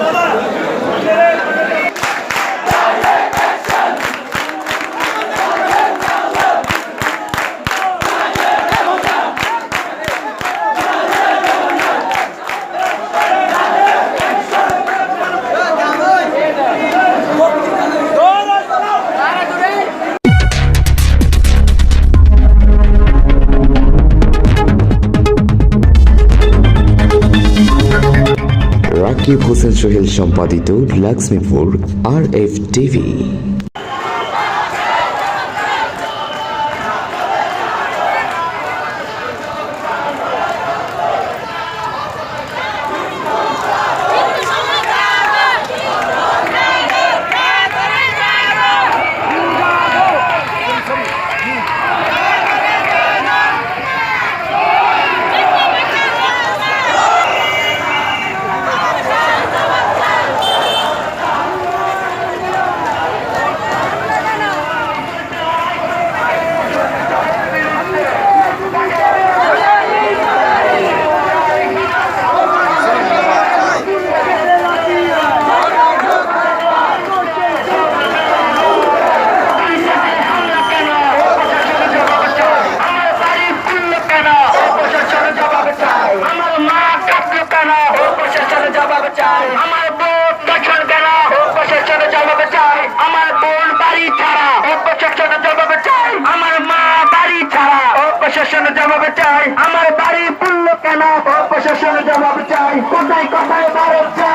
বাবা রাকিব হোসেন সোহেল সম্পাদিত লাক্সমিপুর আর F TV আমার বাড়ি পুড়লো কেন প্রশাসনের জবাব চাই আমার মা কাঁদলো কেন প্রশাসনের জবাব চাই আমার বোন পেছন কেন প্রশাসনের জবাব চাই আমার বোন বাড়ি ছাড়া প্রশাসনের জবাব চাই আমার মা বাড়ি ছাড়া প্রশাসনের জবাব চাই। আমার বাড়ি পুড়লো কেন? প্রশাসনের জবাব চাই। কোথায় কোথায় ভারত যা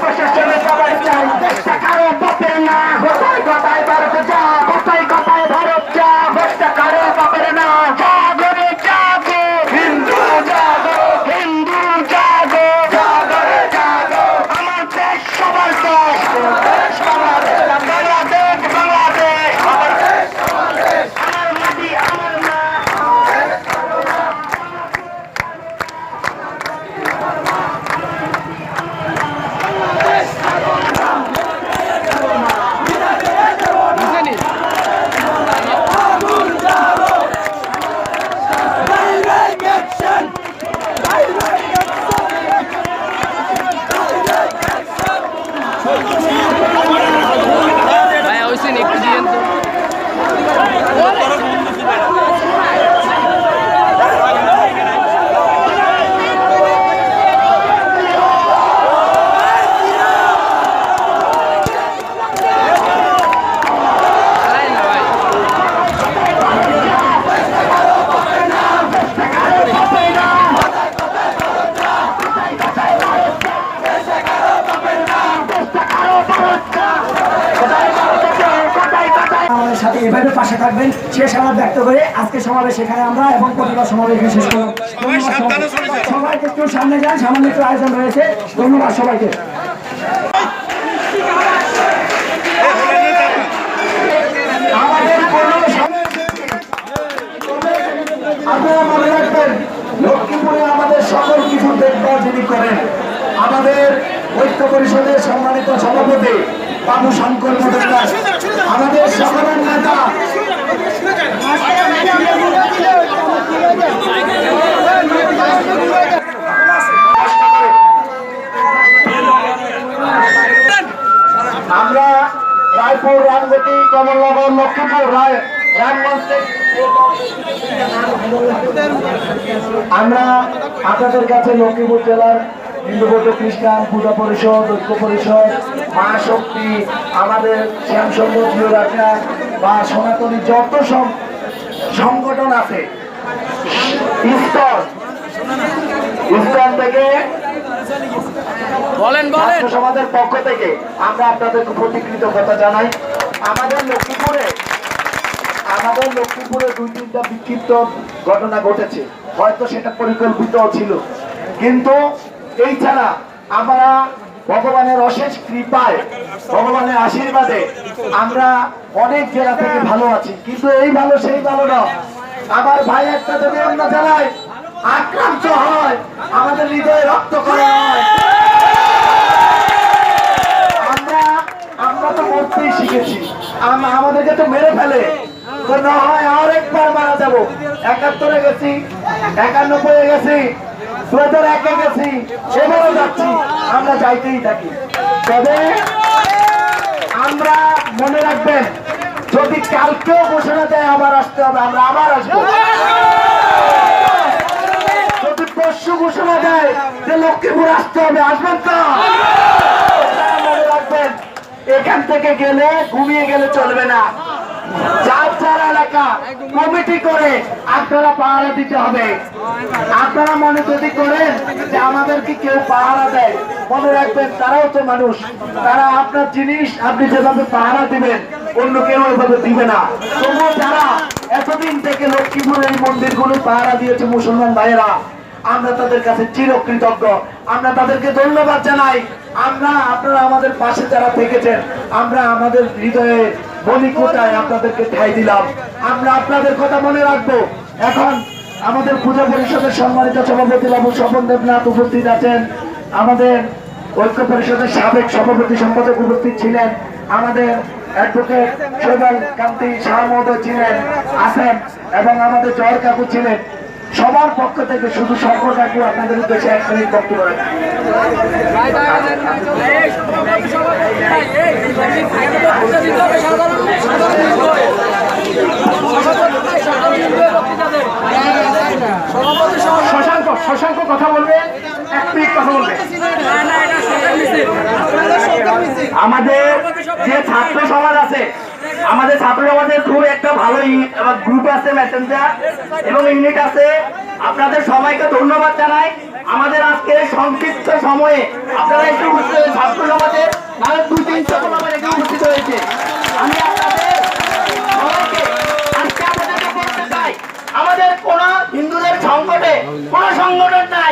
প্রশাসনের জবাব চাই দেশটা কারও বাপের না কোথায় কোথায় ভারত যা কোথায় কোথায় ভারত যা দেশটা কারও বাপের না জাগো রে জাগো হিন্দু জাগো হিন্দু জাগো জাগো রে জাগো আমার দেশ সবার দেশ দেশ বাংলাদেশ বাংলাদেশ বাংলাদেশ আমার দেশ আমার মাটি আমার মা ভাইয়া হয়েছেন একটু দিয়েন তো চালাই না ভাই আমাদের সাথে এভাবে পাশে থাকবেন। সে সমাজ ব্যক্ত করে আজকে সমাবেশ এখানে আমরা এবং প্রতিবার সমাবেশ শেষ করলাম। সবাইকে। একটু সামনে যান সামান্য একটু আয়োজন রয়েছে। ধন্যবাদ সবাইকে। আমাদের কোনো আপনারা মনে রাখবেন লক্ষ্মীপুরে আমাদের সকল কিছু দেখভাল যিনি করেন আমাদের ঐক্য পরিষদের সম্মানিত সভাপতি বাবু শঙ্কর মজুমদার, আমাদের সকলের নেতা। আমরা রায়পুর রামগতি, কমলনগর, লক্ষ্মীপুর রায়, রামগঞ্জ। আমরা আপনাদের কাছে লক্ষ্মীপুর জেলার হিন্দু বৌদ্ধ খ্রিস্টান পূজা পরিষদ ঐক্য পরিষদ মা শক্তি আমাদের শ্যামসঙ্গ রাখা বা সনাতনী যত সব সংগঠন আছে স্তর স্তর থেকে বলেন বলেন। সমাজের পক্ষ থেকে আমরা আপনাদেরকে প্রতি কৃতজ্ঞতা জানাই। আমাদের লক্ষ্মীপুরে আমাদের লক্ষ্মীপুরে দুই তিনটা বিক্ষিপ্ত ঘটনা ঘটেছে। হয়তো সেটা পরিকল্পিত ছিল। কিন্তু এই ছাড়া আমরা ভগবানের অশেষ কৃপায়, ভগবানের আশীর্বাদে আমরা অনেক জেলা থেকে ভালো আছি। কিন্তু এই ভালো সেই ভালো আমার ভাই একটা যদি জেলায় আক্রান্ত হয়, আমাদের হৃদয়ে রক্ত আমরা আমাদেরকে তো মেরে ফেলে। না হয় আর একবার মারা যাব। একাত্তরে গেছি একানব্বই গেছি। দু হাজার একে গেছি এবারও যাচ্ছি, আমরা যাইতেই থাকি। তবে আমরা মনে রাখবেন, যদি কালকেও ঘোষণা দেয় আবার আসতে হবে, আমরা আবার আসব। যদি পরশু ঘোষণা দেয় যে লক্ষ্মীপুর আসতে হবে, আসবেন তো? মনে রাখবেন, এখান থেকে গেলে, ঘুমিয়ে গেলে চলবে না। এতদিন থেকে লক্ষ্মীপুরের মন্দিরগুলো পাহারা দিয়েছে মুসলমান ভাইয়েরা, আমরা তাদের কাছে চিরকৃতজ্ঞ। আমরা তাদেরকে ধন্যবাদ জানাই। আমরা, আপনারা আমাদের পাশে যারা থেকেছেন, আমরা আমাদের হৃদয়ে মণিকোটায় আপনাদেরকে ঠাই দিলাম আমরা আপনাদের কথা মনে রাখব এখন আমাদের পূজা পরিষদের সম্মানিত সভাপতি বাবু স্বপন দেবনাথ উপস্থিত আছেন আমাদের ঐক্য পরিষদের সাবেক সভাপতি সম্পাদক উপস্থিত ছিলেন আমাদের কান্তি শাহ ছিলেন আছেন এবং আমাদের জয় কাকু ছিলেন সবার পক্ষ থেকে শুধু শঙ্কর কাকু আপনাদের উদ্দেশ্যে এক মিনিট বক্তব্য রাখেন শশাঙ্ক শশাঙ্ক কথা বলবে এক মিনিট কথা বলবে আমাদের যে ছাত্র সমাজ আছে, আমাদের ছাত্র সমাজের খুব একটা ভালো গ্রুপ আছে মেসেঞ্জার এবং ইউনিট আছে। আপনাদের সবাইকে ধন্যবাদ জানাই। আমাদের আজকে সংক্ষিপ্ত সময়ে আপনারা একটু ছাত্র সমাজের মানে দু তিনশো আমার উপস্থিত হয়েছে। আমি আপনাদের আজকে চাই, আমাদের কোন হিন্দুদের সংকটে কোন সংগঠন নাই।